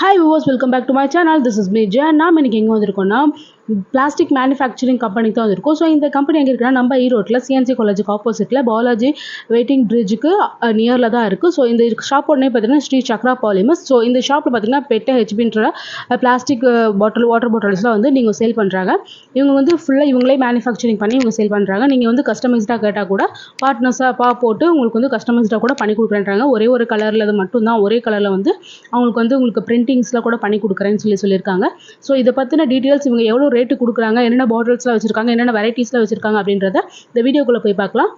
Hi viewers welcome back to my channel this is Meja நாம் இன்னைக்கு எங்கே வந்திருக்கோம்னா plastic manufacturing company தான் இருக்கும். ஸோ இந்த கம்பெனி எங்கே இருக்குன்னா நம்ம ஈரோட்டில் சிஎன்சி காலேஜுக்கு ஆப்போசிட்டில் பாலாஜி வெயிட்டிங் பிரிட்ஜுக்கு நியரில் தான் இருக்குது ஸோ இந்த ஷாப் உடனே பார்த்தீங்கன்னா ஸ்ரீ சக்ரா பாலிமர்ஸ் ஸோ இந்த ஷாப்பில் பார்த்தீங்கன்னா பெட்ட ஹெச்பின்ற பிளாஸ்டிக் பாட்டில் வாட்டர் பாட்டில்ஸ்லாம் வந்து நீங்கள் சேல் பண்ணுறாங்க இவங்க வந்து ஃபுல்லாக இவங்களே மேனுஃபேக்சரிங் பண்ணி இவங்க சேல் பண்ணுறாங்க நீங்கள் வந்து கஸ்டமைஸ்டாக கேட்டால் கூட பார்ட்னர்ஸாக பா போட்டு உங்களுக்கு வந்து கஸ்டமைஸ்டாக கூட பண்ணி கொடுக்குறேன்றாங்க. ஒரே ஒரு கலரில் அது மட்டும்தான் ஒரே கலரில் வந்து அவங்களுக்கு வந்து உங்களுக்கு பிரிண்டிங்ஸில் கூட பண்ணி கொடுக்குறேன்னு சொல்லி சொல்லியிருக்காங்க. ஸோ இதை பற்றின டீட்டெயில்ஸ் இவங்க எவ்வளோ ரேட்டு கொடுக்குறாங்க என்னென்ன பாட்டில்ஸ்லாம் வச்சுருக்காங்க என்னென்ன வெரைட்டிஸ்லாம் வச்சுருக்காங்க அப்படின்றத இந்த வீடியோக்குள்ளே போய் பார்க்கலாம்.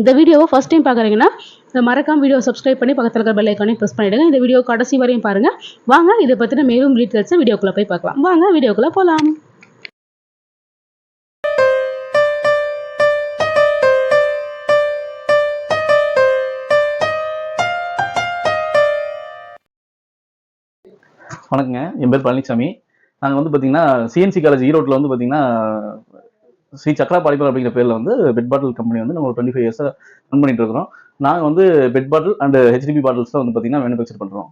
இந்த வீடியோவை ஃபஸ்ட் டைம் பார்க்குறீங்கன்னா மறக்காம வீடியோ சப்ஸ்கிரைப் பண்ணி பக்கத்தில் இருக்கிற பெல் ஐக்கானே ப்ரெஸ் பண்ணிவிடுங்க இந்த வீடியோ கடைசி வரையும் பாருங்கள் வாங்க இதை பற்றின மேலும் டீட்டெயில்ஸை வீடியோக்குள்ளே போய் பார்க்கலாம். வாங்க வீடியோக்குள்ளே போகலாம் வணக்கங்க. என் பேர் பழனிசாமி நாங்கள் வந்து பார்த்தீங்கன்னா சிஎன்சி காலேஜ் ஈரோட்டில் வந்து பார்த்தீங்கன்னா ஸ்ரீ சக்ரா பாலிபர் அப்படிங்கிற பேரில் வந்து பெட் பாட்டில் கம்பெனி வந்து நம்ம டுவெண்ட்டி ஃபைவ் இயர்ஸாக ரன் பண்ணிட்டு இருக்கிறோம். நாங்கள் வந்து PET bottle and HDPE bottles தான் வந்து பார்த்தீங்கன்னா மேனுஃபேக்சர் பண்ணுறோம்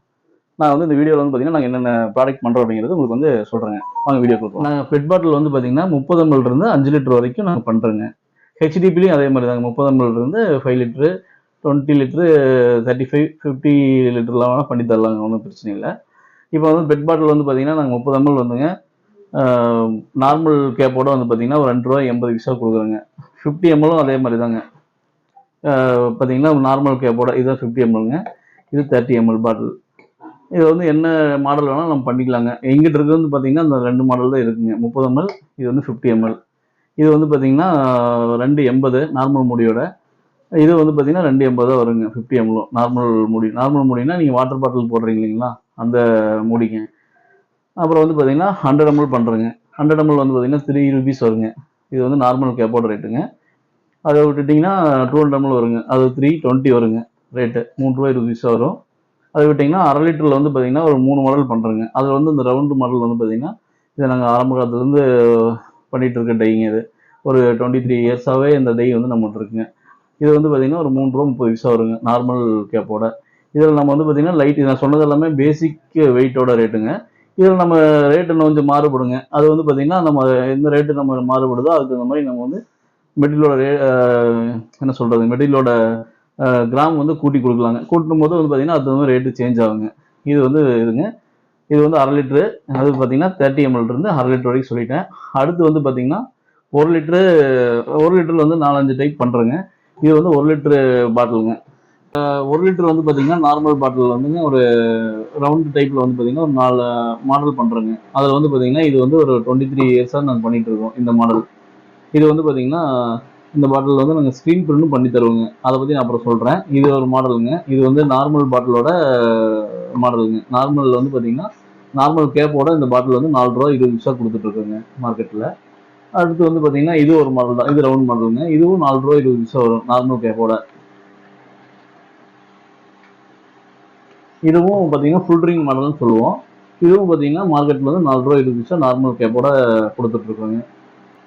நான் வந்து இந்த வீடியோவில் வந்து பார்த்தீங்கன்னா நாங்கள் என்னென்ன ப்ராடக்ட் பண்ணுறோம் அப்படிங்கிறது உங்களுக்கு வந்து சொல்கிறேங்க வாங்க வீடியோ கொடுப்போம் நாங்கள் பெட் பாட்டில் வந்து பார்த்தீங்கன்னா முப்பது ml இருந்து அஞ்சு லிட்டர் வரைக்கும் நாங்கள் பண்ணுறோங்க ஹெச்டிபிலையும் அதே மாதிரி தாங்க. முப்பது ml இருந்து five litre twenty litre thirty five fifty லிட்டர்லாம் வேணால் பண்ணி தரலாங்க. ஒன்றும் பிரச்சனை இல்லை. இப்போ வந்து பெட் பாட்டில் வந்து பார்த்தீங்கன்னா நாங்கள் முப்பது எம்எல் வந்துங்க. நார்மல் கேப்போட வந்து பார்த்தீங்கன்னா ஒரு ரெண்டு ரூபா எண்பது பைசா கொடுக்குறோங்க. ஃபிஃப்டி எம்எலும் அதே மாதிரி தாங்க பார்த்தீங்கன்னா நார்மல் கேப்போட இதுதான் ஃபிஃப்டி எம்எல்ங்க இது தேர்ட்டி எம்எல் பாட்டில் இது வந்து என்ன மாடல் வேணால் நம்ம பண்ணிக்கலாங்க. எங்கிட்ட இருக்கிறது வந்து பார்த்தீங்கன்னா அந்த ரெண்டு மாடல் தான் இருக்குங்க. முப்பது எம்எல் இது வந்து ஃபிஃப்டி எம்எல் இது வந்து பார்த்தீங்கன்னா ரெண்டு எண்பது நார்மல் முடியோட. இது வந்து பார்த்தீங்கன்னா ரெண்டு எண்பது தான் வருங்க ஃபிஃப்டி எம்எலும் நார்மல் முடி நார்மல் முடினா நீங்கள் வாட்டர் பாட்டில் போடுறீங்க இல்லைங்களா? அந்த மூடிங்க அப்புறம் வந்து பார்த்தீங்கன்னா ஹண்ட்ரட் எம்எல் பண்ணுறேங்க ஹண்ட்ரட் எம்எல் வந்து பார்த்தீங்கன்னா த்ரீ ருபீஸ் வருங்க. இது வந்து நார்மல் கேப்போட ரேட்டுங்க அதை விட்டுட்டிங்கன்னா டூ ஹண்ட்ரட் எம்எல் வருங்க. அது த்ரீ டுவெண்ட்டி வருங்க ரேட்டு மூணு ரூபாய் ருபீஸாக வரும். அதை விட்டிங்கன்னா அரை லிட்டரில் வந்து பார்த்தீங்கன்னா ஒரு மூணு மாடல் பண்ணுறேங்க அதில் வந்து இந்த ரவுண்டு மாடல் வந்து பார்த்தீங்கன்னா இதை நாங்கள் ஆரம்ப காலத்துலேருந்து பண்ணிகிட்டு இருக்க டைங்க இது. ஒரு டுவெண்ட்டி த்ரீ இயர்ஸாகவே இந்த டை வந்து நம்மகிட்ட இருக்குங்க. இது வந்து பார்த்தீங்கன்னா ஒரு மூணு ரூபா முப்பது பைசா வருங்க. நார்மல் கேப்போட இதில் நம்ம வந்து பார்த்தீங்கன்னா லைட் நான் சொன்னது எல்லாமே பேசிக் வெயிட்டோட ரேட்டுங்க இதில் நம்ம ரேட்டு இன்னும் கொஞ்சம் மாறுபடுங்க. அது வந்து பார்த்தீங்கன்னா நம்ம எந்த ரேட்டு நம்ம மாறுபடுதோ அதுக்கு தகுந்த மாதிரி நம்ம வந்து மெட்டீரியலோட ரே என்ன சொல்கிறது மெட்டீரியலோட கிராம் வந்து கூட்டி கொடுக்கலாங்க. கூட்டும் போது வந்து பார்த்தீங்கன்னா அது வந்து ரேட்டு சேஞ்ச் ஆகுங்க. இது வந்து இதுங்க. இது வந்து அரை லிட்ரு அது பார்த்தீங்கன்னா தேர்ட்டி எம்எல் இருந்து அரை லிட்டர் வரைக்கும் சொல்லிட்டேன். அடுத்து வந்து பார்த்திங்கன்னா ஒரு லிட்ரு ஒரு லிட்டரில் வந்து நாலஞ்சு டைப் பண்ணுறேங்க இது வந்து ஒரு லிட்ரு பாட்டிலுங்க ஒரு லிட்டர் வந்து பார்த்தீங்கன்னா நார்மல் பாட்டில் வந்துங்க ஒரு ரவுண்ட் டைப்பில் வந்து பார்த்தீங்கன்னா ஒரு நாலு மாடல் பண்ணுறேங்க அதில் வந்து பார்த்தீங்கன்னா இது வந்து ஒரு டுவெண்ட்டி த்ரீ இயர்ஸாக நாங்கள் பண்ணிகிட்ருக்கோம் இருக்கோம் இந்த மாடல் இது வந்து பார்த்தீங்கன்னா இந்த பாட்டில் வந்து நாங்கள் ஸ்க்ரீன் பிரிண்டும் பண்ணி தருவோங்க. அதை பற்றி நான் அப்புறம் சொல்கிறேன் இது ஒரு மாடலுங்க இது வந்து நார்மல் பாட்டிலோட மாடலுங்க நார்மலில் வந்து பார்த்தீங்கன்னா நார்மல் கேப்போட இந்த பாட்டில் வந்து நாலு ரூபா இருபது நிமிஷம் கொடுத்துட்ருக்கோங்க மார்க்கெட்டில் அடுத்து வந்து பார்த்தீங்கன்னா இது ஒரு மாடல் தான். இது ரவுண்ட் மாடலுங்க இதுவும் நாலு ரூபா இருபது நிமிஷம் வரும் நார்மல் கேப்போட இதுவும் பார்த்தீங்கன்னா ஃபுல் ட்ரிங்க் மாடல்னு சொல்லுவோம். இதுவும் பார்த்தீங்கன்னா மார்க்கெட்டில் வந்து நாலு ரூபா இருபது பைசா நார்மல் கேப்போட கொடுத்துட்ருக்கோங்க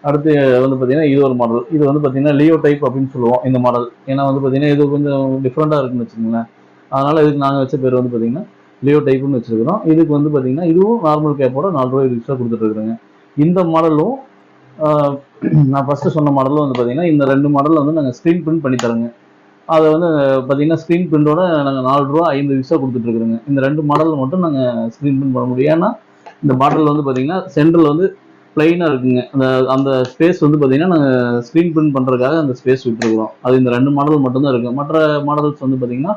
அடுத்து வந்து பார்த்தீங்கன்னா இது ஒரு மாடல் இது வந்து பார்த்தீங்கன்னா லியோ டைப் அப்படின்னு சொல்லுவோம் இந்த மாடல் ஏன்னா வந்து பார்த்தீங்கன்னா இது கொஞ்சம் டிஃப்ரெண்ட்டாக இருக்குன்னு வச்சுக்கோங்களேன். அதனால் இதுக்கு நாங்கள் வச்ச பேர் வந்து பார்த்தீங்கன்னா லியோ டைப்னு வச்சுருக்கிறோம். இதுக்கு வந்து பார்த்தீங்கன்னா இதுவும் நார்மல் கேப்போட நாலு ரூபாய் இருபது பைசா கொடுத்துட்ருக்குறேங்க இந்த மாடலும் நான் ஃபஸ்ட்டு சொன்ன மாடலும் வந்து பார்த்தீங்கன்னா இந்த ரெண்டு மாடலில் வந்து நாங்கள் ஸ்க்ரீன் பிரிண்ட் பண்ணி தரோங்க. அதை வந்து பார்த்தீங்கன்னா ஸ்க்ரீன் பிரிண்டோட நாங்கள் நாலு ரூபா ஐந்து விசா கொடுத்துட்ருக்குறோங்க. இந்த ரெண்டு மாடலில் மட்டும் நாங்கள் ஸ்க்ரீன் பிரிண்ட் பண்ண முடியும். ஏன்னா இந்த பாட்டில் வந்து பார்த்தீங்கன்னா சென்டரில் வந்து பிளைனாக இருக்குங்க. அந்த அந்த ஸ்பேஸ் வந்து பார்த்தீங்கன்னா நாங்கள் ஸ்க்ரீன் பிரிண்ட் பண்ணுறதுக்காக அந்த ஸ்பேஸ் விட்டுருக்குறோம். அது இந்த ரெண்டு மாடல் மட்டும்தான் இருக்குது மற்ற மாடல்ஸ் வந்து பார்த்தீங்கன்னா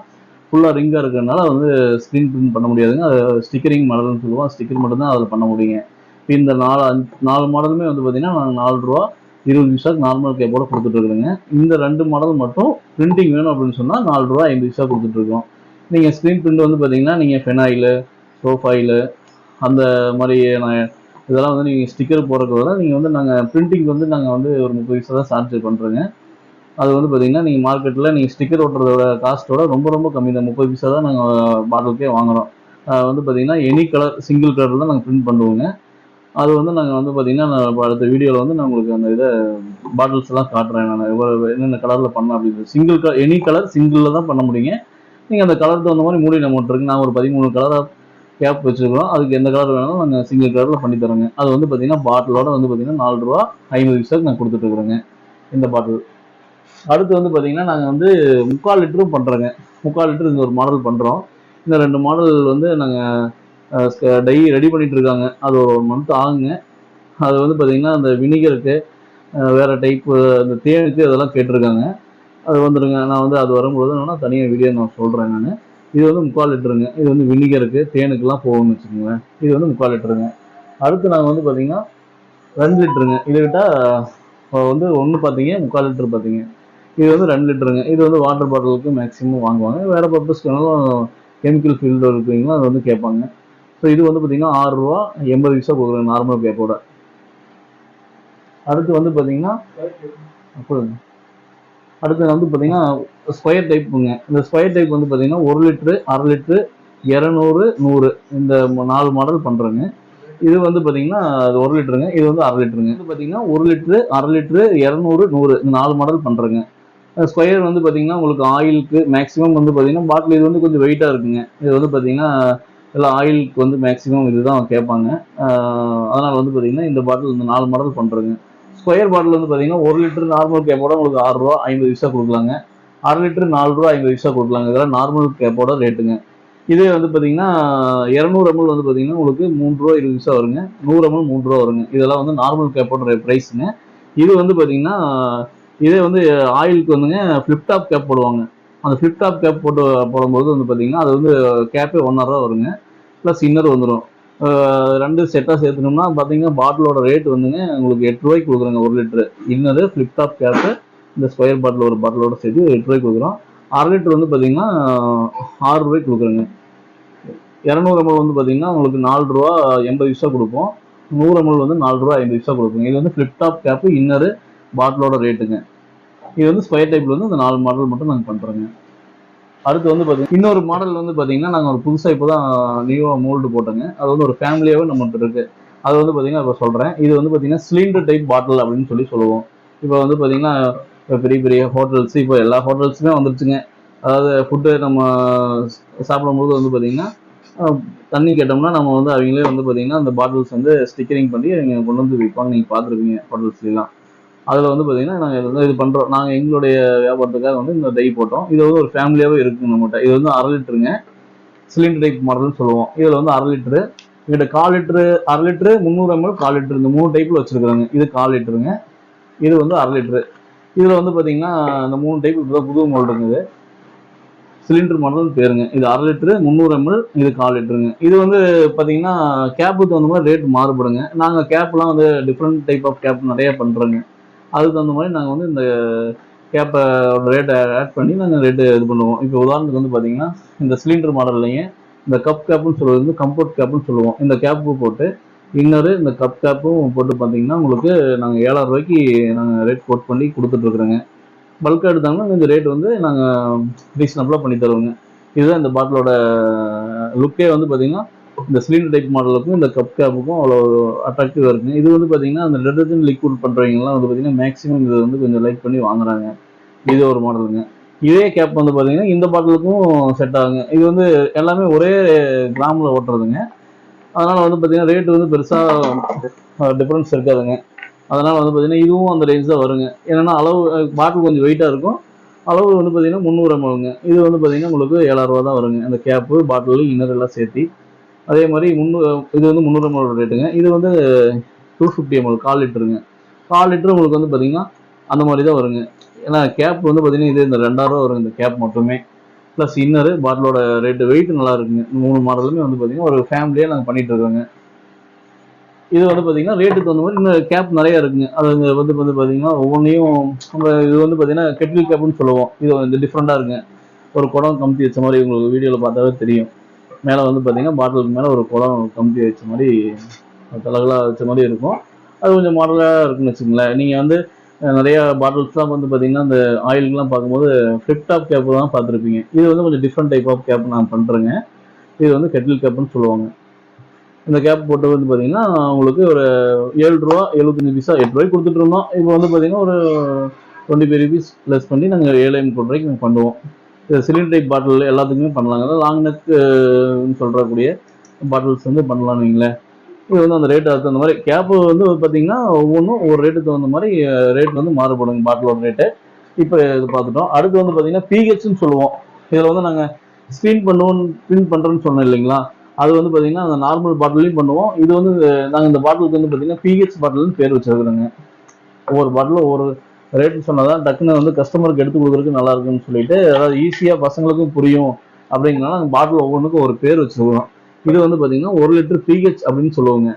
ஃபுல்லாக ரிங்காக இருக்கிறதுனால வந்து ஸ்க்ரீன் பிரிண்ட் பண்ண முடியாதுங்க. அது ஸ்டிக்கரிங் மாடல்னு சொல்லுவோம். ஸ்டிக்கர் மட்டும்தான் அதில் பண்ண முடியுங்க. இப்போ இந்த நாலு அஞ்சு நாலு மாடலுமே வந்து பார்த்தீங்கன்னா நாங்கள் நாலு ரூபா இருபது பைசாக்கு நார்மல் கேப்போட கொடுத்துட்ருக்குறோங்க இந்த ரெண்டு மாடல் மட்டும் பிரிண்டிங் வேணும் அப்படின்னு சொன்னால் நாலு ரூபா ஐம்பது பைசா கொடுத்துட்ருக்கோம் நீங்கள் ஸ்க்ரீன் பிரிண்ட் வந்து பார்த்தீங்கன்னா நீங்கள் ஃபெனாயிலு ப்ரோஃபைலு அந்த மாதிரி நான் இதெல்லாம் வந்து நீங்கள் ஸ்டிக்கர் போடுறதுக்கு வர நீங்கள் வந்து நாங்கள் பிரிண்டிங் வந்து நாங்கள் வந்து ஒரு முப்பது பைசா தான் சார்ஜ் பண்ணுறோங்க அது வந்து பார்த்தீங்கன்னா நீங்கள் மார்க்கெட்டில் நீங்கள் ஸ்டிக்கர் ஓட்டுறதோட காஸ்ட்டோட ரொம்ப ரொம்ப கம்மி. தான் முப்பது பைசா தான் நாங்கள் பாட்டிலுக்கே வாங்குறோம். வந்து பார்த்தீங்கன்னா எனி கலர் சிங்கிள் கலரில் தான் நாங்கள் பிரிண்ட் பண்ணுவோங்க. அது வந்து நாங்கள் வந்து பார்த்தீங்கன்னா நான் அடுத்த வீடியோவில் வந்து நான் உங்களுக்கு அந்த இதை பாட்டில்ஸ் எல்லாம் காட்டுறேன். நான் என்னென்ன கலரில் பண்ணலாம் அப்படின்னு சிங்கிள் கலர் எனி கலர் சிங்கிளில் தான் பண்ண முடியுங்க. நீங்கள் அந்த கலர் தகுந்த மாதிரி மூடி நம்ம இருக்கு நான் ஒரு பதிமூணு கலராக கேப் வச்சுருக்கிறோம். அதுக்கு எந்த கலர் வேணாலும் நாங்கள் சிங்கிள் கலரில் பண்ணி தரோங்க. அது வந்து பார்த்தீங்கன்னா பாட்டிலோட வந்து பார்த்தீங்கன்னா நாலு ரூபா ஐம்பது பைசாக்கு நான் கொடுத்துட்டு இருக்கிறேங்க இந்த பாட்டில் அடுத்து வந்து பார்த்தீங்கன்னா நாங்கள் வந்து முக்கால் லிட்டரும் பண்ணுறோங்க முக்கால் லிட்டர் இந்த ஒரு மாடல் பண்ணுறோம் இந்த ரெண்டு மாடல் வந்து நாங்கள் டை ரெடி பண்ணிட்டு இருக்காங்க அது ஒரு மந்த் ஆகுங்க. அது வந்து பார்த்தீங்கன்னா அந்த வினிகருக்கு வேறு டைப்பு அந்த தேனுக்கு அதெல்லாம் கேட்டிருக்காங்க. அது வந்துடுங்க நான் வந்து அது வரும்பொழுது நான் தனியாக வீடியோ நான் சொல்கிறேன் நான். இது வந்து முக்கால் லிட்டருங்க. இது வந்து வினிகருக்கு தேனுக்குலாம் போகும்னு வச்சுக்கோங்களேன். இது வந்து முக்கால் லிட்டருங்க. அடுத்து நாங்கள் வந்து பார்த்தீங்கன்னா ரெண்டு லிட்டருங்க. இதை விட்டால் வந்து ஒன்று பார்த்தீங்க முக்கால் லிட்டர் பார்த்தீங்க இது வந்து ரெண்டு லிட்டருங்க. இது வந்து வாட்டர் பாட்டிலுக்கு மேக்ஸிமம் வாங்குவாங்க. வேறு பர்பஸ்க்கு வேணாலும் கெமிக்கல் ஃபீல்டு இருக்குங்களா அது வந்து கேட்பாங்க. ஸோ இது வந்து பார்த்தீங்கன்னா ஆறு ரூபா எண்பது பைசா கொடுக்குறேன் நார்மல் கேப்போட அடுத்து வந்து பார்த்தீங்கன்னா அப்புறம் அடுத்து வந்து பார்த்தீங்கன்னா ஸ்கொயர் டைப்புங்க இந்த ஸ்கொயர் டைப் வந்து பார்த்தீங்கன்னா ஒரு லிட்ரு அரை லிட்ரு இரநூறு நூறு இந்த நாலு மாடல் பண்ணுறேங்க இது வந்து பார்த்தீங்கன்னா அது ஒரு லிட்டருங்க இது வந்து அரை லிட்டருங்க. இது பார்த்தீங்கன்னா ஒரு லிட்ரு அரை லிட்ரு இரநூறு நூறு இந்த நாலு மாடல் பண்ணுறேங்க ஸ்கொயர் வந்து பார்த்தீங்கன்னா உங்களுக்கு ஆயிலுக்கு மேக்ஸிமம் வந்து பார்த்தீங்கன்னா பாட்டில் இது வந்து கொஞ்சம் வெயிட்டாக இருக்குங்க. இது வந்து பார்த்தீங்கன்னா எல்லாம் ஆயிலுக்கு வந்து மேக்ஸிமம் இதுதான் கேட்பாங்க. அதனால் வந்து பார்த்தீங்கன்னா இந்த பாட்டில் இந்த நாலு மாடல் பண்ணுறேங்க ஸ்கொயர் பாட்டில் வந்து பார்த்தீங்கன்னா ஒரு லிட்டர் நார்மல் கேப்போட உங்களுக்கு ஆறு ரூபா ஐம்பது பைசா கொடுக்கலாங்க. அரை லிட்டர் நாலு ரூபா ஐம்பது பைசா கொடுக்கலாங்க. இதெல்லாம் நார்மல் கேப்போட ரேட்டுங்க இதே வந்து பார்த்தீங்கன்னா இரநூறு எம்எல் வந்து பார்த்தீங்கன்னா உங்களுக்கு மூணு ரூபா இருபது பைசா வருங்க. நூறு எம்எல் மூணு ரூபா வருங்க. இதெல்லாம் வந்து நார்மல் கேப்போட ப்ரைஸுங்க இது வந்து பார்த்தீங்கன்னா இதே வந்து ஆயிலுக்கு வந்துங்க ஃப்ளிப்டாப் கேப் போடுவாங்க. அந்த ஃபிளிப் டாப் கேப் போட்டு போடும்போது வந்து பார்த்தீங்கன்னா அது வந்து கேப்பே ஒன் ரூபா வருங்க. ப்ளஸ் இன்னர் வந்துடும் ரெண்டு செட்டாக சேர்த்துனோம்னா பார்த்தீங்கன்னா பாட்டிலோட ரேட் வந்துங்க உங்களுக்கு எட்டு ரூபாய்க்கு கொடுக்குறாங்க ஒரு litre inner flip top cap இந்த ஸ்கொயர் பாட்டில் ஒரு பாட்டிலோட சேர்த்து எட்டு ரூபாய்க்கு கொடுக்குறோம். அரை லிட்டர் வந்து பார்த்தீங்கன்னா ஆறு ரூபாய்க்கு கொடுக்குறோங்க. இரநூறு எம்எல் வந்து பார்த்தீங்கன்னா உங்களுக்கு நாலு ரூபா எண்பது பைசா கொடுப்போம். நூறு எம்எல் வந்து நாலு ரூபா ஐம்பது பைசா கொடுப்போம். இது வந்து ஃப்ளிப்டாப் கேப்பு இன்னரு பாட்டிலோட ரேட்டுங்க இது வந்து ஸ்கொயர் டைப்ல வந்து இந்த நாலு மாடல் மட்டும் நாங்கள் பண்ணுறோங்க அடுத்து வந்து பார்த்தீங்கன்னா இன்னொரு மாடல் வந்து பார்த்தீங்கன்னா நாங்கள் ஒரு புதுசாக இப்போ தான் நியூவாக uh, மோல்டு போட்டோங்க. அது வந்து ஒரு ஃபேமிலியாகவே நம்மகிட்ட இருக்கு. அது வந்து பார்த்தீங்கன்னா இப்போ சொல்கிறேன் இது வந்து பார்த்தீங்கன்னா சிலிண்டர் டைப் பாட்டில் அப்படின்னு சொல்லி சொல்லுவோம். இப்போ வந்து பார்த்தீங்கன்னா இப்போ பெரிய பெரிய ஹோட்டல்ஸ் இப்போ எல்லா ஹோட்டல்ஸுமே வந்துருச்சுங்க. அதாவது ஃபுட்டு நம்ம சாப்பிடும்போது வந்து பார்த்தீங்கன்னா தண்ணி கேட்டோம்னா நம்ம வந்து அவங்களே வந்து பார்த்தீங்கன்னா அந்த பாட்டில்ஸ் வந்து ஸ்டிக்கரிங் பண்ணி அவங்க கொண்டு வந்து விற்பாங்க நீங்கள் பார்த்துருப்பீங்க ஹோட்டல்ஸ்லாம் அதில் வந்து பார்த்தீங்கன்னா நாங்கள் வந்து இது பண்ணுறோம் நாங்கள் எங்களுடைய வியாபாரத்துக்காக வந்து இந்த டை போட்டோம். இது வந்து ஒரு ஃபேமிலியாகவே இருக்குங்க நம்மகிட்ட. இது வந்து அரை லிட்டருங்க. சிலிண்டர் டைப் மாடல்னு சொல்லுவோம். இதில் வந்து அரை லிட்டரு. எங்கிட்ட கால் லிட்டரு அரை லிட்டரு முந்நூறு எம்எல் கால் லிட்டரு. இந்த மூணு டைப்பில் வச்சுருக்குறாங்க. இது கால் லிட்டருங்க. இது வந்து அரை லிட்டரு. இதில் வந்து பார்த்தீங்கன்னா இந்த மூணு டைப் இப்போ புது மாடல் இருக்குது. சிலிண்டர் மாடல் பேருங்க. இது அரை லிட்டரு முந்நூறு எம்எல் இது கால் லிட்டருங்க. இது வந்து பார்த்தீங்கன்னா கேப்புக்கு தகுந்த மாதிரி ரேட் மாறுபடுங்க. நாங்கள் கேப்லாம் வந்து டிஃப்ரெண்ட் டைப் ஆஃப் கேப் நிறைய பண்ணுறோங்க அதுக்கு தகுந்த மாதிரி நாங்கள் வந்து இந்த கேப்பை ரேட்டை ஆட் பண்ணி நாங்கள் ரேட்டு இது பண்ணுவோம். இப்போ உதாரணத்துக்கு வந்து பார்த்தீங்கன்னா இந்த சிலிண்டர் மாடல்லையும் இந்த கப் கேப்புன்னு சொல்லுவது வந்து கம்ஃபர்ட் கேப்புன்னு சொல்லுவோம். இந்த கேப்பு போட்டு இன்னொரு இந்த கப் கேப்பும் போட்டு பார்த்தீங்கன்னா உங்களுக்கு நாங்கள் ஏழாயிரம் ரூபாய்க்கு நாங்கள் ரேட் கோட் பண்ணி கொடுத்துட்ருக்குறோங்க பல்காக எடுத்தாங்கன்னா இந்த ரேட் வந்து நாங்கள் ரீசனபிளாக பண்ணி தருவோங்க. இதுதான் இந்த பாட்டிலோட லுக்கே வந்து பார்த்தீங்கன்னா இந்த சிலிண்டர் டைப் மாடலுக்கும் இந்த கப் கேப்புக்கும் அவ்வளோ அட்ராக்டிவாக இருக்குது இது வந்து பார்த்தீங்கன்னா அந்த டிடர்ஜென்ட் லிக்விட் பண்ணுறவங்கலாம் வந்து பார்த்தீங்கன்னா மேக்ஸிமம் இதை வந்து கொஞ்சம் லைக் பண்ணி வாங்குறாங்க. இது ஒரு மாடலுங்க இதே கேப் வந்து பார்த்தீங்கன்னா இந்த பாட்டிலுக்கும் செட் ஆகுங்க. இது வந்து எல்லாமே ஒரே கிராமில் ஓட்டுறதுங்க. அதனால் வந்து பார்த்தீங்கன்னா ரேட்டு வந்து பெருசாக டிஃப்ரென்ஸ் இருக்காதுங்க. அதனால் வந்து பார்த்தீங்கன்னா இதுவும் அந்த ரேஞ்ச் தான் வருங்க. என்னென்னா அளவு பாட்டில் கொஞ்சம் வெயிட்டாக இருக்கும். அளவு வந்து பார்த்தீங்கன்னா முந்நூறு எம்எல்ங்க இது வந்து பார்த்தீங்கன்னா உங்களுக்கு ஏழாயிரரூவா தான் வருங்க. அந்த கேப்பு பாட்டில் இன்னர் எல்லாம் சேர்த்து. அதே மாதிரி முந்நூறு இது வந்து முந்நூறு எம்எல் ரேட்டுங்க இது வந்து டூ ஃபிஃப்டி எம்எல் கால் லிட்டருங்க. கால் லிட்டர் உங்களுக்கு வந்து பார்த்தீங்கன்னா அந்த மாதிரி தான் வருங்க. ஏன்னா கேப் வந்து பார்த்தீங்கன்னா இது இந்த ரெண்டாயிரம் வரும் வருங்க இந்த கேப் மட்டுமே. ப்ளஸ் இன்னரு பாட்டிலோட ரேட்டு வெயிட் நல்லா இருக்குங்க. மூணு மாடலுமே வந்து பார்த்தீங்கன்னா ஒரு ஃபேமிலியாக நாங்கள் பண்ணிட்டு இருக்கோங்க. இது வந்து பார்த்தீங்கன்னா ரேட்டுக்கு தகுந்த மாதிரி இன்னும் கேப் நிறைய இருக்குங்க. அது வந்து வந்து வந்து பார்த்தீங்கன்னா ஒவ்வொன்றையும் நம்ம இது வந்து பார்த்தீங்கன்னா கெட்டில் கேப்னு சொல்லுவோம். இது வந்து டிஃப்ரெண்ட்டாக இருக்குங்க. ஒரு குடம் கமுத்தி வச்ச மாதிரி உங்களுக்கு வீடியோவில் பார்த்தாவே தெரியும். மேலே வந்து பார்த்தீங்கன்னா பாட்டிலுக்கு மேலே ஒரு குளம் கம்பி வச்ச மாதிரி தலகலாக வச்ச மாதிரி இருக்கும். அது கொஞ்சம் மாடலாக இருக்குன்னு வச்சுங்களேன் நீங்கள் வந்து நிறையா நிறைய பாட்டில்ஸ்லாம் வந்து பார்த்தீங்கன்னா அந்த ஆயிலுக்குலாம் பார்க்கும்போது ஃப்ளிப் டாப் கேப் தான் பார்த்துருப்பீங்க. இது வந்து கொஞ்சம் டிஃப்ரெண்ட் டைப் ஆஃப் கேப் நான் பண்ணுறேங்க இது வந்து கெட்டில் கேப்புன்னு சொல்லுவாங்க. இந்த கேப் போட்டு வந்து பார்த்தீங்கன்னா உங்களுக்கு ஒரு ஏழு ரூபா எழுபத்தஞ்சு பீஸா எட்டு ரூபாய்க்கு கொடுத்துட்டு இருந்தோம். இப்போ வந்து பார்த்தீங்கன்னா ஒரு டுவெண்ட்டி ஃபைவ் ருபீஸ் ப்ளஸ் பண்ணி நாங்கள் ஏழு ஐம்பது ரூபாய்க்கு நாங்கள் பண்ணுவோம் சிலிண்டரை பாட்டில் எல்லாத்துக்குமே பண்ணலாங்க. அதாவது லாங் நெக் சொல்கிறக்கூடிய பாட்டில்ஸ் வந்து பண்ணலாம்னு வைங்களேன். இது வந்து அந்த ரேட்டு அதுக்கு தகுந்த மாதிரி கேப்பு வந்து பார்த்தீங்கன்னா ஒவ்வொன்றும் ஒரு ரேட்டுக்கு தகுந்த மாதிரி ரேட் வந்து மாறுபடுங்க பாட்டிலோட ரேட்டு இப்போ இது பார்த்துட்டோம். அடுத்து வந்து பார்த்தீங்கன்னா பிஹெச்னு சொல்லுவோம். இதில் வந்து நாங்கள் ஸ்க்ரீன் பண்ணுவோம் பிரிண்ட் பண்ணுறோன்னு சொன்னோம் இல்லைங்களா? அது வந்து பார்த்தீங்கன்னா அந்த நார்மல் பாட்டிலையும் பண்ணுவோம். இது வந்து நாங்கள் இந்த பாட்டிலுக்கு வந்து பார்த்தீங்கன்னா பிஹெச் பாட்டில்னு பேர் வச்சிருக்கிறோங்க. ஒவ்வொரு பாட்டிலும் ஒவ்வொரு ரேட்டுன்னு சொன்னால் தான் டக்குன்னு வந்து கஸ்டமருக்கு எடுத்து கொடுக்குறதுக்கு நல்லா இருக்குன்னு சொல்லிட்டு அதாவது ஈஸியாக பசங்களுக்கும் புரியும் அப்படிங்கிறனால நாங்கள் பாட்டில் ஒவ்வொன்றுக்கும் ஒரு பேர் வச்சுருக்கோம். இது வந்து பார்த்தீங்கன்னா ஒரு லிட்டர் பிஹெச் அப்படின்னு சொல்லுவாங்க.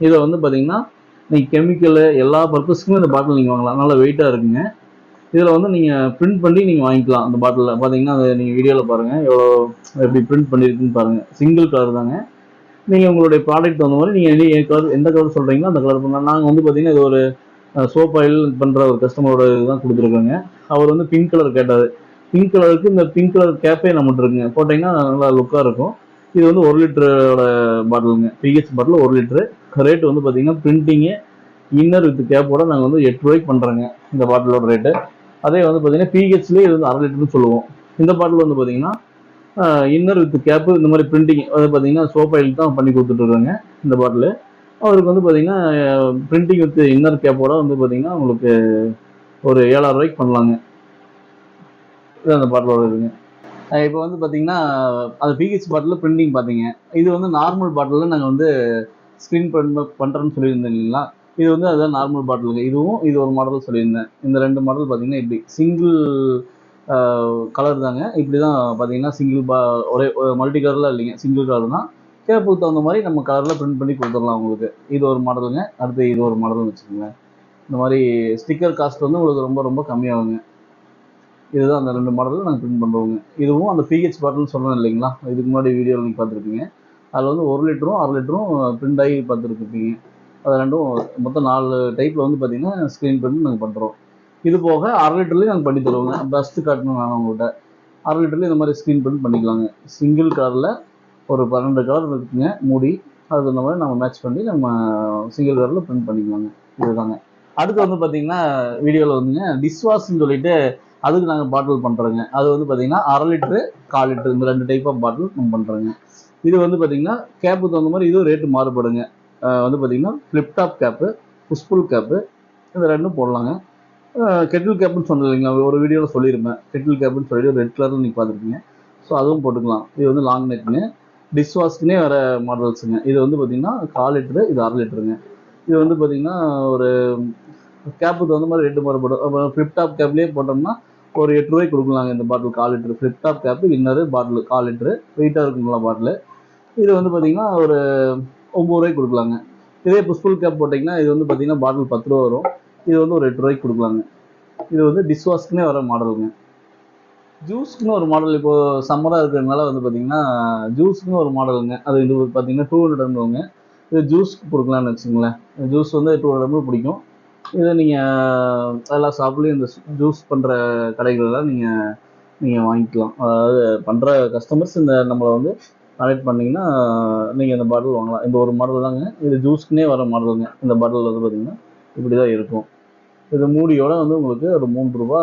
இதை வந்து பார்த்தீங்கன்னா நீங்கள் கெமிக்கலு எல்லா பர்பஸ்க்குமே இந்த பாட்டில் நீங்கள் வாங்கலாம். நல்லா வெயிட்டாக இருக்குங்க. இதில் வந்து நீங்கள் பிரிண்ட் பண்ணி நீங்கள் வாங்கிக்கலாம் அந்த பாட்டிலில் பார்த்தீங்கன்னா அதை நீங்கள் வீடியோவில் பாருங்கள் எவ்வளோ எப்படி பிரிண்ட் பண்ணியிருக்குன்னு பாருங்கள் சிங்கிள் கலர் தாங்க. நீங்கள் உங்களுடைய ப்ராடக்ட் தகுந்த மாதிரி நீங்கள் கலர் எந்த கலர் சொல்கிறீங்களோ அந்த கலர் பண்ணலாம். நாங்கள் வந்து பார்த்தீங்கன்னா இது ஒரு சோப் ஆயில் பண்ணுற ஒரு கஸ்டமரோட இதுதான் கொடுத்துருக்கோங்க. அவர் வந்து பிங்க் கலர் கேட்டார். பிங்க் கலருக்கு இந்த பிங்க் கலர் கேப்பே நம்மகிட்ட இருக்குங்க. போட்டிங்கன்னா நல்லா லுக்காக இருக்கும். இது வந்து ஒரு லிட்டரோட பாட்டிலுங்க பிஹெச் பாட்டில் ஒரு லிட்டரு ரேட் வந்து பார்த்தீங்கன்னா பிரிண்டிங்கு இன்னர் வித் கேப்போட நாங்கள் வந்து எட்டு ரூபாய்க்கு பண்ணுறோங்க இந்த பாட்டிலோட ரேட்டு அதே வந்து பார்த்தீங்கன்னா பிஹெச்லேயே இது வந்து அரை லிட்டர்னு சொல்லுவோம். இந்த பாட்டில் வந்து பார்த்தீங்கன்னா இன்னர் வித் கேப்பு இந்த மாதிரி பிரிண்டிங் அது பார்த்தீங்கன்னா சோப் ஆயில் தான் பண்ணி கொடுத்துட்ருக்காங்க இந்த பாட்டில் அவருக்கு வந்து பார்த்தீங்கன்னா பிரிண்டிங் வித் இன்னர் கேப்போட வந்து பார்த்தீங்கன்னா உங்களுக்கு ஒரு ஏழாயிரம் ரூபாய்க்கு பண்ணலாங்க. இது அந்த பாட்டிலோட இதுங்க இப்போ வந்து பார்த்தீங்கன்னா அது பிஹெச் பாட்டில் பிரிண்டிங் பார்த்தீங்க இது வந்து நார்மல் பாட்டிலில் நாங்கள் வந்து ஸ்க்ரீன் பண்ண பண்ணுறோன்னு சொல்லியிருந்தேன் இல்லைங்களா? இது வந்து அதுதான் நார்மல் பாட்டிலுங்க இதுவும் இது ஒரு மாடல் சொல்லியிருந்தேன். இந்த ரெண்டு மாடல் பார்த்தீங்கன்னா இப்படி சிங்கிள் கலர் தாங்க. இப்படி தான் பார்த்தீங்கன்னா சிங்கிள் பா ஒரே மல்டி கலர்லாம் இல்லைங்க. சிங்கிள் கலர் தான். கேப்புக்கு தகுந்த மாதிரி நம்ம கலரில் பிரிண்ட் பண்ணி கொடுத்துடலாம் உங்களுக்கு. இது ஒரு மாடலுங்க. அடுத்து இது ஒரு மாடல்னு வச்சுக்கோங்களேன் இந்த மாதிரி ஸ்டிக்கர் காஸ்ட் வந்து உங்களுக்கு ரொம்ப ரொம்ப கம்மியாகுங்க. இதுதான் அந்த ரெண்டு மாடலில் நாங்கள் பிரிண்ட் பண்ணுறோங்க இதுவும் அந்த பிஹெச் பாட்டில்னு சொன்னோம் இல்லைங்களா? இதுக்கு முன்னாடி வீடியோவில் நீங்கள் பார்த்துருப்பீங்க. அதில் வந்து ஒரு லிட்டரும் அரை லிட்டரும் பிரிண்ட் ஆகி பார்த்துருப்பீங்க. அது ரெண்டும் மொத்தம் நாலு டைப்பில் வந்து பார்த்தீங்கன்னா ஸ்க்ரீன் பிரிண்ட் நாங்கள் பண்ணுறோம் இது போக அரை லிட்டர்லேயும் நாங்கள் பண்ணி தருவோங்க. பெஸ்ட்டு காட்டணும் நான் உங்கள்கிட்ட அரை லிட்டர்லேயும் இந்த மாதிரி ஸ்க்ரீன் பிரிண்ட் பண்ணிக்கலாங்க. சிங்கிள் கலரில் ஒரு பன்னெண்டு கலர் இருக்குங்க மூடி. அதுக்கு தகுந்த மாதிரி நம்ம மேட்ச் பண்ணி நம்ம சிங்கிள் கலரில் பிரிண்ட் பண்ணிக்கலாங்க. இதுதாங்க. அடுத்து வந்து பார்த்தீங்கன்னா வீடியோவில் வந்துங்க டிஷ்வாஷ்னு சொல்லிட்டு அதுக்கு நாங்கள் பாட்டில் பண்ணுறோங்க அது வந்து பார்த்தீங்கன்னா அரை லிட்ரு கால் லிட்டரு இந்த ரெண்டு டைப் ஆஃப் பாட்டில் நம்ம பண்ணுறோங்க இது வந்து பார்த்தீங்கன்னா கேப்புக்கு தகுந்த மாதிரி இதுவும் ரேட்டு மாறுபடுங்க. வந்து பார்த்தீங்கன்னா ஃப்ளிப்டாப் கேப்பு புஷ்புல் கேப்பு இந்த ரெண்டும் போடலாங்க. கெட்டில் கேப்புன்னு சொன்னது இல்லைங்களா ஒரு வீடியோவில் சொல்லியிருப்பேன் கெட்டில் கேப்புன்னு சொல்லிட்டு ரெட் கலரில் நீங்கள் பார்த்துருக்கீங்க ஸோ அதுவும் போட்டுக்கலாம். இது வந்து லாங் நெக்குங்க டிஷ்வாஷ்க்குனே வர மாடல்ஸுங்க. இது வந்து பார்த்தீங்கன்னா கால் லிட்டரு இது அரை லிட்டருங்க. இது வந்து பார்த்தீங்கன்னா ஒரு கேப்புக்கு தகுந்த மாதிரி ரேட்டு மாறுபடும் அப்புறம் ஃப்ளிப்டாப் கேப்லேயே போட்டோம்னா ஒரு எட்டு ரூபாய்க்கு கொடுக்கலாங்க இந்த பாட்டில் கால் litre. Flip top cap inner bottle கால் லிட்டரு. வெயிட்டாக இருக்குங்களா பாட்டில் இது வந்து பார்த்தீங்கன்னா ஒரு ஒம்பது ரூபாய்க்கு கொடுக்கலாங்க. இதே இப்போ ஸ்கூல் கேப் போட்டிங்கன்னா இது வந்து பார்த்தீங்கன்னா பாட்டில் பத்து ரூபா வரும். இது வந்து ஒரு எட்டு ரூபாய்க்கு கொடுக்கலாங்க. இது வந்து டிஷ்வாஷ்க்குனே வர மாடலுங்க. ஜூஸ்க்குன்னு ஒரு மாடல் இப்போ சம்மராக இருக்கிறதுனால வந்து பார்த்தீங்கன்னா ஜூஸ்க்குன்னு ஒரு மாடலுங்க அது இது பார்த்தீங்கன்னா டூ ஹண்ட்ரட் எம்எல்ங்க இது ஜூஸ் கொடுக்கலான்னு வச்சுங்களேன் ஜூஸ் வந்து டூ ஹண்ட்ரட் எம்எல் பிடிக்கும். இதை நீங்கள் எல்லா ஷாப்லேயும் இந்த ஜூஸ் பண்ணுற கடைகளெல்லாம் நீங்கள் நீங்கள் வாங்கிக்கலாம். அதாவது பண்ணுற கஸ்டமர்ஸ் இந்த நம்மளை வந்து கனெக்ட் பண்ணிங்கன்னா நீங்கள் இந்த பாட்டில் வாங்கலாம். இந்த ஒரு மாடல் தாங்க. இது ஜூஸ்க்குன்னே வர மாடலுங்க இந்த பாட்டில் வந்து பார்த்தீங்கன்னா இப்படி தான் இருக்கும். இது மூடியோட வந்து உங்களுக்கு ஒரு மூணு ரூபா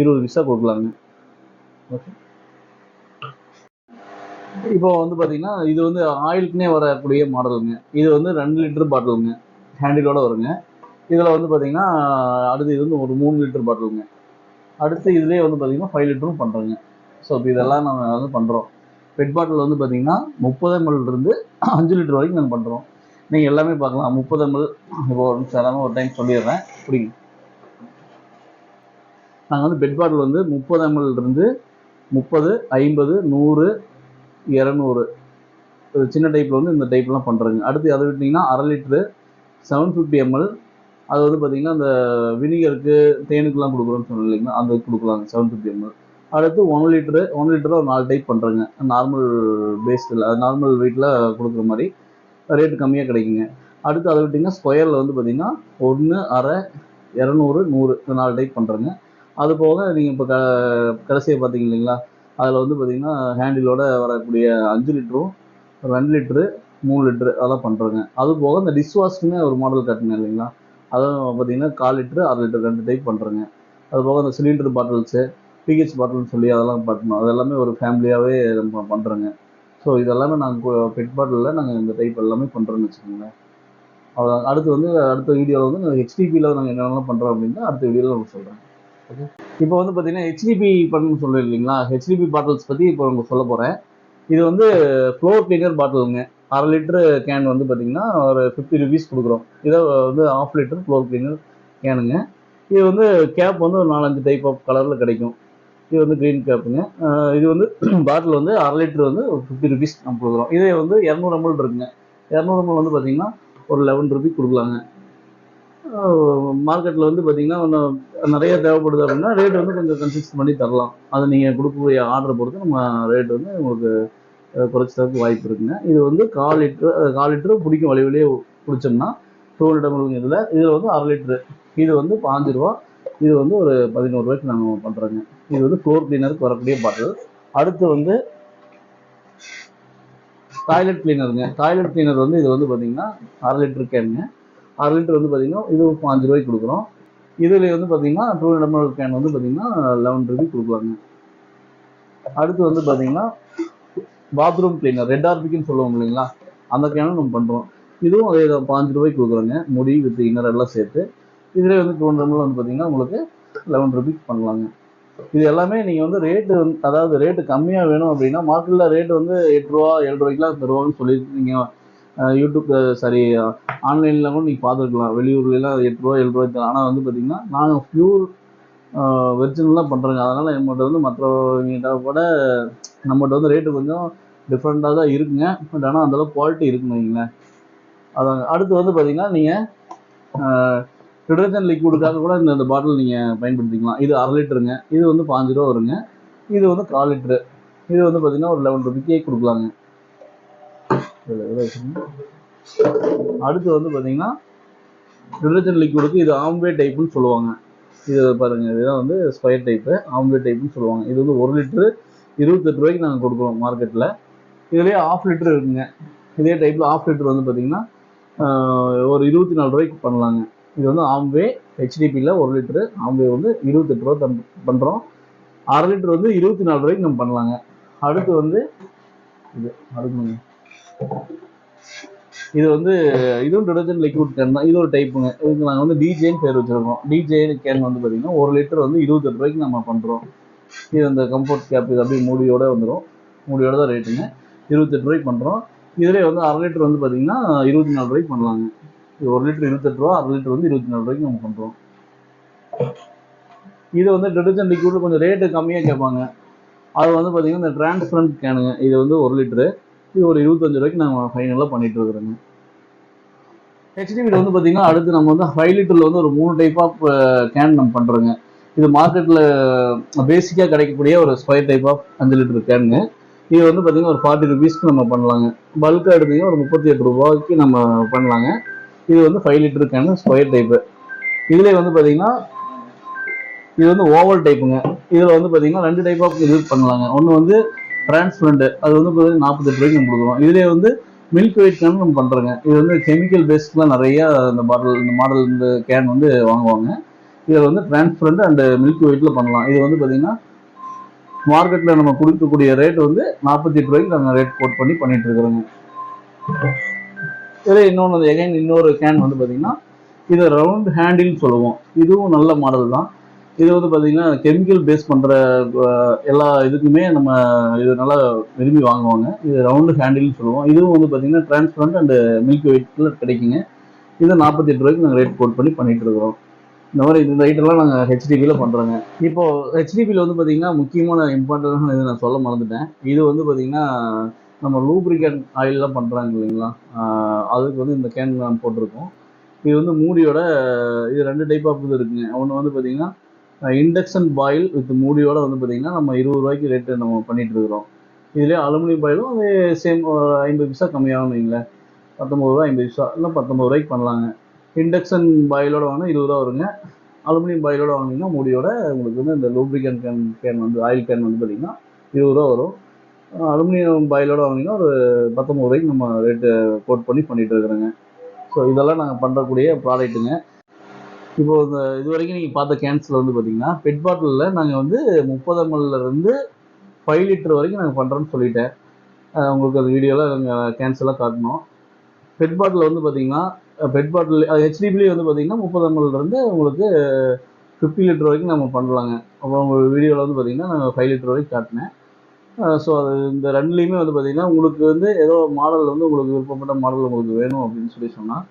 இருபது பைசா கொடுக்கலாங்க. ஓகே இப்போ வந்து பார்த்தீங்கன்னா இது வந்து ஆயிலுக்குனே வரக்கூடிய மாடலுங்க. இது வந்து ரெண்டு லிட்டர் பாட்டிலுங்க. ஹேண்டிலோட வருங்க. இதில் வந்து பார்த்தீங்கன்னா அடுத்து இது வந்து ஒரு மூணு லிட்டர் பாட்டிலுங்க. அடுத்து இதுலேயே வந்து பார்த்தீங்கன்னா ஃபைவ் லிட்டரும் பண்ணுறோங்க ஸோ இப்போ இதெல்லாம் நம்ம வந்து பண்ணுறோம் பெட் பாட்டில் வந்து பார்த்தீங்கன்னா முப்பது எம்எல் இருந்து அஞ்சு லிட்டர் வரைக்கும் நாங்கள் பண்ணுறோம் நீங்கள் எல்லாமே பார்க்கலாம். முப்பது எம்எல் இப்போ ஒரு நிமிஷம் எல்லாமே ஒரு டைம் சொல்லிடுறேன். பிடிங்க நாங்கள் வந்து பெட் பாட்டில் வந்து முப்பது எம்எல் இருந்து முப்பது ஐம்பது நூறு இரநூறு. சின்ன டைப்பில் வந்து இந்த டைப்லாம் பண்ணுறேங்க அடுத்து அதை விட்டிங்கன்னா அரை லிட்ரு செவன் ஃபிஃப்டி எம்எல் அது வந்து பார்த்திங்கன்னா அந்த வினிகருக்கு தேனுக்குலாம் கொடுக்குறோன்னு சொன்னோம் இல்லைங்களா? அந்த கொடுக்கலாங்க செவன் ஃபிஃப்டி எம்எல் அடுத்து ஒன் லிட்டரு ஒன் லிட்டரில் ஒரு நாலு டைப் பண்ணுறேங்க நார்மல் பேஸ்டில் நார்மல் வெயிட்டில் கொடுக்குற மாதிரி ரேட்டு கம்மியாக கிடைக்குங்க. அடுத்து அதை விட்டிங்கன்னா ஸ்கொயரில் வந்து பார்த்தீங்கன்னா ஒன்று அரை இரநூறு நூறு. நாலு டைப் பண்ணுறேங்க அது போக நீங்கள் இப்போ க கடைசியை பார்த்தீங்க இல்லைங்களா? அதில் வந்து பார்த்தீங்கன்னா ஹேண்டிலோட வரக்கூடிய அஞ்சு லிட்டரும் ரெண்டு லிட்ரு மூணு லிட்ரு அதெல்லாம் பண்ணுறேங்க அது போக இந்த டிஷ்வாஷ்க்குமே ஒரு மாடல் கட்டினேன் இல்லைங்களா? அதுவும் பார்த்தீங்கன்னா கால் லிட்ரு அரை லிட்டர் ரெண்டு டைப் பண்ணுறேங்க அது போக அந்த சிலிண்டர் பாட்டில்ஸு பிஹெச் பாட்டில்னு சொல்லி அதெல்லாம் பண்ணணும் அது எல்லாமே ஒரு ஃபேமிலியாகவே நம்ம பண்ணுறோங்க ஸோ இதெல்லாமே நாங்கள் பெட் பாட்டிலில் நாங்கள் இந்த டைப் எல்லாமே பண்ணுறோன்னு வச்சுக்கோங்களேன். அவ்வளோ அடுத்து வந்து அடுத்த வீடியோவில் வந்து நாங்கள் ஹெச்டிபியில் நாங்கள் என்னென்னலாம் பண்ணுறோம் அப்படின்னா அடுத்த வீடியோவில் நம்ம சொல்கிறேன் இப்போ வந்து பார்த்தீங்கன்னா ஹெச்டிபி பண்ணு சொல்லி இல்லைங்களா? ஹெச்டிபி பாட்டில்ஸ் பற்றி இப்போ உங்களுக்கு சொல்ல போகிறேன் இது வந்து ஃப்ளோர் கிளீனர் பாட்டிலுங்க அரை லிட்டரு கேன் வந்து பார்த்தீங்கன்னா ஒரு ஃபிஃப்டி ருபீஸ் கொடுக்குறோம். இதை வந்து ஆஃப் லிட்டர் ஃப்ளோர் கிளீனர் கேனுங்க இது வந்து கேப் வந்து ஒரு நாலஞ்சு டைப் ஆஃப் கலரில் கிடைக்கும். இது வந்து க்ரீன் கேப்புங்க இது வந்து பாட்டில் வந்து அரை லிட்டர் வந்து ஒரு ஃபிஃப்டி ருபீஸ் நம்ம கொடுக்குறோம். இதே வந்து இரநூறு எம்எல் இருக்குங்க. இரநூறு எம்எல் வந்து பார்த்தீங்கன்னா ஒரு லெவன் ருபி கொடுக்கலாங்க. மார்க்கெட்டில் வந்து பார்த்தீங்கன்னா நிறைய தேவைப்படுது அப்படின்னா ரேட் வந்து கொஞ்சம் கன்சிஸ்ட் பண்ணி தரலாம். அது நீங்கள் கொடுக்கக்கூடிய ஆர்டரை பொறுத்து நம்ம ரேட் வந்து உங்களுக்கு குறைச்சதுக்கு வாய்ப்பு இருக்குங்க. இது வந்து கால் லிட்ரு கால் லிட்டரு பிடிக்கும். வழி வழியே பிடிச்சோம்னா டூ ஹண்ட்ரட் எம்எல் இதில் இதில் வந்து அரை லிட்ரு இது வந்து பாஞ்சு ரூபா. இது வந்து ஒரு பதினோரு ரூபாய்க்கு நாங்கள் பண்ணுறோங்க இது வந்து ஃப்ளோர் கிளீனருக்கு வரக்கூடிய பாட்டில் அடுத்து வந்து டாய்லெட் கிளீனருங்க டாய்லெட் கிளீனர் வந்து இது வந்து பார்த்தீங்கன்னா அரை லிட்டர் கேனுங்க அரை லிட்டர் வந்து பார்த்தீங்கன்னா இது பாஞ்சு ரூபாய்க்கு கொடுக்குறோம். இதில் வந்து பார்த்தீங்கன்னா டூ ஹண்ட்ரட் கேன் வந்து பார்த்தீங்கன்னா லெவன் ருபி கொடுக்குறாங்க. அடுத்து வந்து பார்த்தீங்கன்னா பாத்ரூம் கிளீனர் ரெட் ஆர்பிக்குன்னு சொல்லுவோம் இல்லைங்களா? அந்த கேனும் நம்ம பண்ணுறோம் இதுவும் அதே பாஞ்சு ரூபாய்க்கு கொடுக்குறோங்க. முடி வித் இன்னர் எல்லாம் சேர்த்து. இதில் வந்து டூ ஹண்ட்ரட் வந்து பார்த்தீங்கன்னா உங்களுக்கு லெவன் ருபீஸ் பண்ணலாங்க. இது எல்லாமே நீங்கள் வந்து ரேட்டு வந்து அதாவது ரேட்டு கம்மியாக வேணும் அப்படின்னா மார்க்கெட்டில் ரேட்டு வந்து எட்டு ரூபா ஏழு ரூபாய்க்குலாம் தருவாங்கன்னு சொல்லியிருக்கீங்க யூடியூப் சாரி ஆன்லைனில் கூட நீங்கள் பார்த்துருக்கலாம் வெளியூர்லாம் எட்டு ரூபா ஏழு ரூபாய்க்கு ஆனால் வந்து பார்த்தீங்கன்னா நாங்கள் ப்யூர் வெர்ஜினலாக பண்ணுறோங்க அதனால் நம்மகிட்ட வந்து மற்றவங்கிட்ட கூட நம்மகிட்ட வந்து ரேட்டு கொஞ்சம் டிஃப்ரெண்ட்டாக தான் இருக்குங்க. பட் ஆனால் அந்தளவுக்கு குவாலிட்டி இருக்குன்னு வைங்களேன். அதான் அடுத்து வந்து பார்த்தீங்கன்னா நீங்கள் டிடர்ஜென்ட் லிக்விடுக்காக கூட இந்த பாட்டில் நீங்கள் பயன்படுத்திக்கலாம். இது அரை லிட்டருங்க. இது வந்து பாஞ்சு ரூபா வருங்க. இது வந்து கால் லிட்டரு. இது வந்து பார்த்தீங்கன்னா ஒரு லெவன் ருபிக்கே கொடுக்கலாங்க. அடுத்து வந்து பார்த்தீங்கன்னா டிடர்ஜென்ட் லிக்விடுக்கு இது ஆம்வே டைப்புன்னு சொல்லுவாங்க. இது பாருங்க இதுதான் வந்து ஸ்கொயர் டைப்பு ஆம்வே டைப்புன்னு சொல்லுவாங்க. இது வந்து ஒரு லிட்டரு இருபத்தெட்டு ரூபாய்க்கு நாங்கள் கொடுக்குறோம் மார்க்கெட்டில் இதுலேயே ஆஃப் லிட்டர் இருக்குங்க. இதே டைப்பில் ஆஃப் லிட்டர் வந்து பார்த்தீங்கன்னா ஒரு இருபத்தி நாலு ரூபாய்க்கு பண்ணலாங்க. இது வந்து ஆம்வே ஹெச்டிபியில் ஒரு லிட்டரு ஆம்வே வந்து இருபத்தெட்டு ரூபா தம் பண்ணுறோம் அரை லிட்டர் வந்து இருபத்தி நாலு ரூபாய்க்கு நம்ம பண்ணலாங்க. அடுத்து வந்து இது அடுக்கணுங்க இது வந்து இதுவும் டிடர்ஜென்ட் லிக்விட் கேன் தான். இது ஒரு டைப்புங்க இதுக்கு நாங்கள் வந்து டிஜேன்னு பேர் வச்சிருக்கோம். டிஜே கேன் வந்து பார்த்தீங்கன்னா ஒரு லிட்டர் வந்து இருபத்தெட்டு ரூபாய்க்கு நம்ம பண்ணுறோம் இது அந்த கம்ஃபர்ட் கேப் இது அப்படியே மூடியோட வந்துடும் மூடியோட தான் ரேட்டுங்க இருபத்தெட்டு ரூபாய்க்கு பண்ணுறோம் இதுலேயே வந்து அரை லிட்டர் வந்து பார்த்தீங்கன்னா இருபத்தி நாலு ரூபாய்க்கு பண்ணலாங்க. இது ஒரு லிட்டர் இருபத்தெட்டு ரூபா அரை லிட்டர் வந்து இருபத்தி நாலு ரூபாய்க்கு நம்ம பண்ணுறோம் இது வந்து டிடர்ஜென்ட் லிக்விட் கொஞ்சம் ரேட்டு கம்மியாக கேட்பாங்க. அது வந்து பார்த்தீங்கன்னா இந்த டிரான்ஸ்பரண்ட் கேனுங்க இது வந்து ஒரு லிட்டரு இது ஒரு இருபத்தஞ்சு ரூபாய்க்கு நாங்கள் ஃபைனலாக பண்ணிட்டு இருக்கிறோங்க. ஹெச்டிபியில் வந்து பார்த்தீங்கன்னா அடுத்து நம்ம வந்து ஃபைவ் லிட்டரில் வந்து ஒரு மூணு டைப் ஆஃப் கேன் நம்ம பண்ணுறோங்க இது மார்க்கெட்டில் பேசிக்காக கிடைக்கக்கூடிய ஒரு ஸ்கொயர் டைப் ஆஃப் அஞ்சு லிட்டர் கேனுங்க இது வந்து பார்த்தீங்கன்னா ஒரு ஃபார்ட்டி ருபீஸ்க்கு நம்ம பண்ணலாங்க. பல்காக எடுத்தீங்கன்னா ஒரு முப்பத்தி எட்டு ரூபாய்க்கு நம்ம பண்ணலாங்க. இது வந்து five litre can square type இதுலேயே வந்து பார்த்தீங்கன்னா இது வந்து ஓவல் டைப்புங்க இதில் வந்து பார்த்தீங்கன்னா ரெண்டு டைப் ஆஃப் இது பண்ணலாங்க. ஒன்று வந்து டிரான்ஸ்பரண்ட் அது வந்து பார்த்தீங்கன்னா நாற்பத்தெட்டு ரூபாய்க்கு நம்ம கொடுக்குறோம். இதுலேயே வந்து மில்க் வெயிட் கேன் நம்ம பண்ணுறோங்க இது வந்து கெமிக்கல் பேஸ்ட்லாம் நிறைய இந்த பாட்டில் இந்த மாடல் இந்த கேன் வந்து வாங்குவாங்க. இதில் வந்து டிரான்ஸ்பரண்ட் அண்ட் மில்க் வெயிட்ல பண்ணலாம். இது வந்து பார்த்தீங்கன்னா மார்க்கெட்டில் நம்ம கொடுக்கக்கூடிய ரேட் வந்து நாற்பத்தி எட்டு ரூபாய்க்கு நாங்கள் ரேட் கோட் பண்ணி பண்ணிட்டு இருக்கிறோங்க. இதில் இன்னொன்று எகைன் இன்னொரு கேன் வந்து பார்த்தீங்கன்னா இதை ரவுண்ட் ஹேண்டில்னு சொல்லுவோம். இதுவும் நல்ல மாடல் தான். இது வந்து பார்த்தீங்கன்னா கெமிக்கல் பேஸ் பண்ணுற எல்லா இதுக்குமே நம்ம இது நல்லா விரும்பி வாங்குவாங்க. இது ரவுண்டு ஹேண்டில்னு சொல்லுவோம். இதுவும் வந்து பார்த்தீங்கன்னா டிரான்ஸ்பரண்ட் அண்ட் மில்க் வெயிட்டில் கிடைக்குங்க. இது நாற்பத்தி எட்டு ரூபாய்க்கு நாங்கள் ரேட் கோட் பண்ணி பண்ணிட்டு இருக்கிறோம். இந்த மாதிரி இந்த ஐட்டம்லாம் நாங்கள் ஹெச்டிபியில் பண்ணுறோங்க இப்போது ஹெச்டிபியில் வந்து பார்த்தீங்கன்னா முக்கியமான இம்பார்ட்டன்டான இது நான் சொல்ல மறந்துட்டேன். இது வந்து பார்த்தீங்கன்னா நம்ம லூப்ரிகன்ட் ஆயிலெலாம் பண்ணுறாங்க இல்லைங்களா? அதுக்கு வந்து இந்த கேன் நான் போட்டிருக்கோம். இது வந்து மூடியோட இது ரெண்டு டைப் ஆஃப் இது இருக்குங்க. ஒன்று வந்து பார்த்தீங்கன்னா இண்டக்ஷன் பாயில் வித் மூடியோட வந்து பார்த்தீங்கன்னா நம்ம இருபது ரூபாய்க்கு ரேட்டு நம்ம பண்ணிட்டு இருக்கிறோம். இதுலேயே அலுமினியம் பாயிலும் அதே சேம் ஐம்பது பைசா கம்மியாகும் வைங்களேன். பத்தொம்பது ரூபா ஐம்பது பைசா இல்லை பத்தொம்பது ரூபாய்க்கு பண்ணலாங்க. இண்டக்ஷன் பாயிலோட வாங்கினா இருபது ரூபா வருங்க. அலுமினியம் பாயிலோட வாங்கினீங்கன்னா மூடியோட உங்களுக்கு வந்து இந்த லூப்ரிகன் கேன் கேன் வந்து ஆயில் கேன் வந்து பார்த்தீங்கன்னா இருபது ரூபா வரும். அலுமினியம் பாயிலோட வாங்கினீங்கன்னா ஒரு பத்தொம்பது ரூபாய்க்கு நம்ம ரேட்டு கோட் பண்ணி பண்ணிகிட்டு இருக்கிறோங்க. ஸோ இதெல்லாம் நாங்கள் பண்ணுறக்கூடிய ப்ராடக்ட்டுங்க இப்போ இந்த இது வரைக்கும் நீங்கள் பார்த்த கேன்ஸில் வந்து பார்த்தீங்கன்னா பெட் பாட்டிலில் நாங்கள் வந்து முப்பது ml இருந்து ஃபைவ் லிட்டர் வரைக்கும் நாங்கள் பண்ணுறோன்னு சொல்லிட்டேன். உங்களுக்கு அந்த வீடியோவில் நாங்கள் கேன்சலாக காட்டினோம் பெட் பாட்டில் வந்து பார்த்தீங்கன்னா பெட் பாட்டில் ஹெச்டிபிலேயே வந்து பார்த்தீங்கன்னா முப்பது எம்எல்லேருந்து உங்களுக்கு ஃபிஃப்டி லிட்டர் வரைக்கும் நம்ம பண்ணலாங்க. அப்புறம் உங்கள் வீடியோவில் வந்து பார்த்தீங்கன்னா நாங்கள் ஃபைவ் லிட்டர் வரைக்கும் காட்டினேன். ஸோ அது இந்த ரெண்டுலேயுமே வந்து பார்த்தீங்கன்னா உங்களுக்கு வந்து ஏதோ மாடல் வந்து உங்களுக்கு விருப்பப்பட்ட மாடல் உங்களுக்கு வேணும் அப்படின்னு சொல்லி சொன்னால்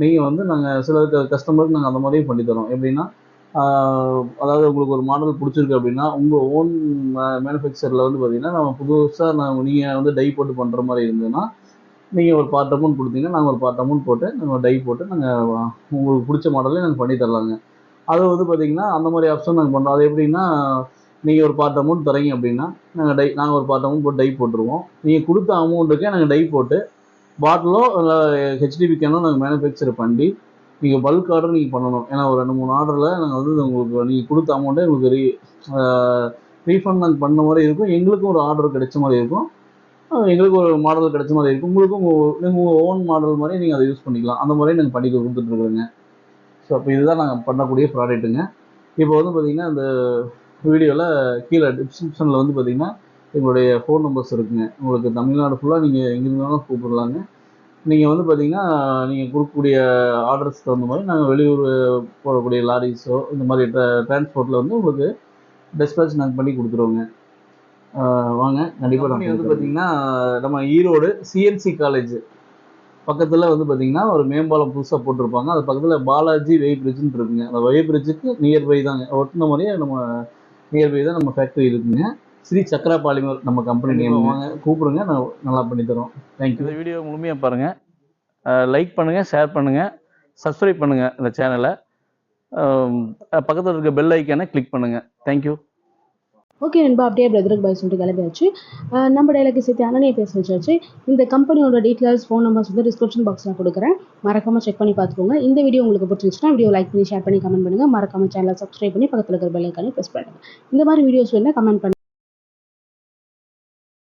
நீங்கள் வந்து நாங்கள் சில கஸ்டமருக்கு நாங்கள் அந்த மாதிரியும் பண்ணி தரோம். எப்படின்னா அதாவது உங்களுக்கு ஒரு மாடல் பிடிச்சிருக்கு அப்படின்னா உங்கள் ஓன் மேனுஃபேக்சரில் வந்து பார்த்தீங்கன்னா நம்ம புதுசாக நாங்கள் நீங்கள் வந்து டை போட்டு பண்ணுற மாதிரி இருந்ததுன்னா நீங்கள் ஒரு பார்ட் அமௌண்ட் கொடுத்தீங்கன்னா நாங்கள் ஒரு பார்ட் அமௌண்ட் போட்டு நாங்கள் டை போட்டு நாங்கள் உங்களுக்கு பிடிச்ச மாடலே நாங்கள் பண்ணி தரலாங்க. அது வந்து பார்த்தீங்கன்னா அந்த மாதிரி ஆப்ஷன் நாங்கள் பண்ணுறோம் அது எப்படின்னா நீங்கள் ஒரு பார்ட் அமௌண்ட் தரீங்க அப்படின்னா நாங்கள் டை நாங்கள் ஒரு பார்ட் அமௌண்ட் போட்டு டை போட்டுருவோம். நீங்கள் கொடுத்த அமௌண்ட்டுக்கே நாங்கள் டை போட்டு பாட்டிலோ இல்லை ஹெச்டிபி கேனோ நாங்கள் மேனுஃபேக்சர் பண்ணி நீங்கள் பல்க் ஆர்டர் நீங்கள் பண்ணணும். ஏன்னா ஒரு ரெண்டு மூணு ஆர்டரில் நாங்கள் வந்து உங்களுக்கு நீங்கள் கொடுத்த அமௌண்ட்டை உங்களுக்கு ரீ ரீஃபண்ட் நாங்கள் பண்ண மாதிரி இருக்கும். எங்களுக்கும் ஒரு ஆர்டர் கிடைச்ச மாதிரி இருக்கும். எங்களுக்கு ஒரு மாடல் கிடைச்ச மாதிரி இருக்கும். உங்களுக்கும் உங்கள் ஓன் மாடல் மாதிரி நீங்கள் அதை யூஸ் பண்ணிக்கலாம். அந்த மாதிரி நாங்கள் பண்ணி கொடுத்துட்ருக்குறோங்க ஸோ அப்போ இதுதான் நாங்கள் பண்ணக்கூடிய ப்ராடக்ட்டுங்க இப்போ வந்து பார்த்திங்கன்னா இந்த வீடியோவில் கீழே டிஸ்கிரிப்ஷனில் வந்து பார்த்திங்கன்னா எங்களுடைய ஃபோன் நம்பர்ஸ் இருக்குங்க. உங்களுக்கு தமிழ்நாடு ஃபுல்லாக நீங்கள் எங்கே இருந்தாலும் கூப்பிடலாங்க. நீங்கள் வந்து பார்த்தீங்கன்னா நீங்கள் கொடுக்கக்கூடிய ஆர்டர்ஸ் தகுந்த மாதிரி நாங்கள் வெளியூர் போகக்கூடிய லாரிஸோ இந்த மாதிரி டிரான்ஸ்போர்ட்டில் வந்து உங்களுக்கு டிஸ்பேச் நாங்கள் பண்ணி கொடுத்துருவோங்க. வாங்க கண்டிப்பாக நம்ம வந்து பார்த்தீங்கன்னா நம்ம ஈரோடு சிஎன்சி காலேஜ் பக்கத்தில் வந்து பார்த்தீங்கன்னா ஒரு மேம்பாலம் புதுசாக போட்டிருப்பாங்க. அது பக்கத்தில் பாலாஜி வெய் பிரிட்ஜ்னு இருக்குங்க. அந்த வெய் பிரிட்ஜுக்கு நியர்பை தாங்க. ஒட்டின மாதிரியே நம்ம நியர்பை தான் நம்ம ஃபேக்ட்ரி இருக்குங்க. ஸ்ரீ சக்ரா பாலிமர் நம்ம கம்பெனி நேம் வாங்க கூப்பிடுங்க நான் நல்லா பண்ணி தரோம். தேங்க்யூ இந்த வீடியோ முழுமையாக பாருங்கள் லைக் பண்ணுங்கள் ஷேர் பண்ணுங்கள் சப்ஸ்கிரைப் பண்ணுங்கள் இந்த சேனலை பக்கத்தில் இருக்க பெல் ஐக்கானை கிளிக் பண்ணுங்கள் தேங்க்யூ ஓகே நண்பா அப்படியே பிரதருக்கு பாய் சொல்லிட்டு கிளம்பியாச்சு. நம்ம டைலாக்கு சேர்த்து அண்ணனையை பேச வச்சாச்சு. இந்த கம்பெனியோட டீட்டெயில்ஸ் ஃபோன் நம்பர்ஸ் வந்து டிஸ்கிரிப்ஷன் பாக்ஸில் கொடுக்குறேன். மறக்காமல் செக் பண்ணி பார்த்துக்கோங்க. இந்த வீடியோ உங்களுக்கு பிடிச்சிருந்துச்சுன்னா வீடியோ லைக் பண்ணி ஷேர் பண்ணி கமெண்ட் பண்ணுங்கள் மறக்காம சேனலை சப்ஸ்கிரைப் பண்ணி பக்கத்தில் இருக்கிற பெல் ஐக்கானே ப்ரெஸ் பண்ணுங்கள் இந்த மாதிரி வீடியோஸ் வேணால் கமெண்ட் பண்ணுங்க.